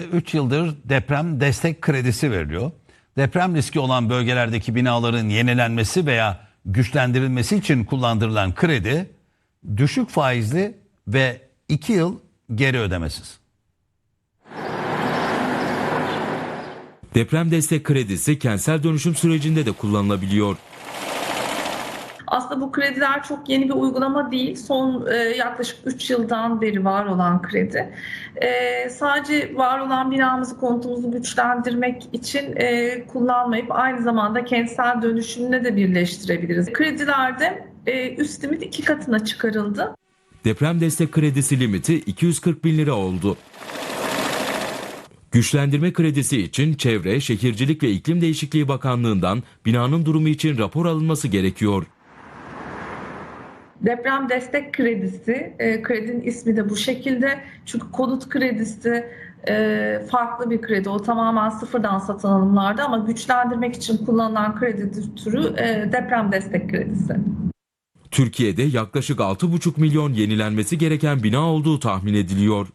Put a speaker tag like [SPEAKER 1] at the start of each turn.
[SPEAKER 1] 3 yıldır deprem destek kredisi veriliyor. Deprem riski olan bölgelerdeki binaların yenilenmesi veya güçlendirilmesi için kullandırılan kredi düşük faizli ve 2 yıl geri ödemesiz.
[SPEAKER 2] Deprem destek kredisi kentsel dönüşüm sürecinde de kullanılabiliyor.
[SPEAKER 3] Aslında bu krediler çok yeni bir uygulama değil. Son e, yaklaşık 3 yıldan beri var olan kredi. E, sadece var olan binamızı, konutumuzu güçlendirmek için e, kullanmayıp aynı zamanda kentsel dönüşümle de birleştirebiliriz. Kredilerde e, üst limit iki katına çıkarıldı.
[SPEAKER 2] Deprem destek kredisi limiti 240 bin lira oldu. Güçlendirme kredisi için Çevre, Şehircilik ve İklim Değişikliği Bakanlığı'ndan binanın durumu için rapor alınması gerekiyor.
[SPEAKER 3] Deprem destek kredisi, e, kredinin ismi de bu şekilde. Çünkü konut kredisi e, farklı bir kredi. O tamamen sıfırdan satın alımlarda ama güçlendirmek için kullanılan kredi türü e, deprem destek kredisi.
[SPEAKER 2] Türkiye'de yaklaşık 6,5 milyon yenilenmesi gereken bina olduğu tahmin ediliyor.